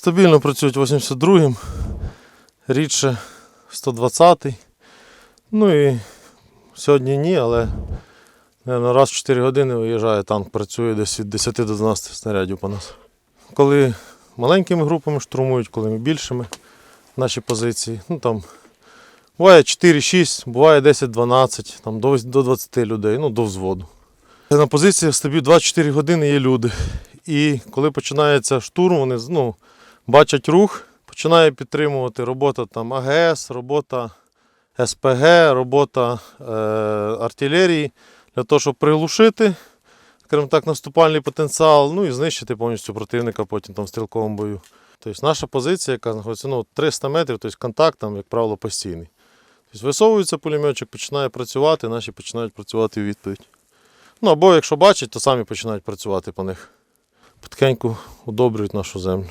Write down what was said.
Стабільно працюють 82-м, рідше 120-й. Ну і сьогодні ні, але наверное, раз в 4 години виїжджає танк, працює десь від 10 до 12 снарядів по нас. Коли маленькими групами штурмують, коли ми більшими наші позиції. Ну там буває 4-6, буває 10-12, там до, до 20 людей, ну до взводу. На позиціях стабі 24 години є люди. І коли починається штурм, вони ну, бачать рух, починає підтримувати робота там АГС, робота СПГ, робота е, артилерії для того, щоб приглушити, скажімо так, наступальний потенціал, ну і знищити повністю противника потім там в стрілковому бою. Тобто наша позиція, яка знаходиться ну, 300 метрів, тобто контакт там, як правило, постійний. Тобто висовується пулеметчик, починає працювати, наші починають працювати у відповідь. Ну або якщо бачать, то самі починають працювати по них. Потихеньку удобрюють нашу землю.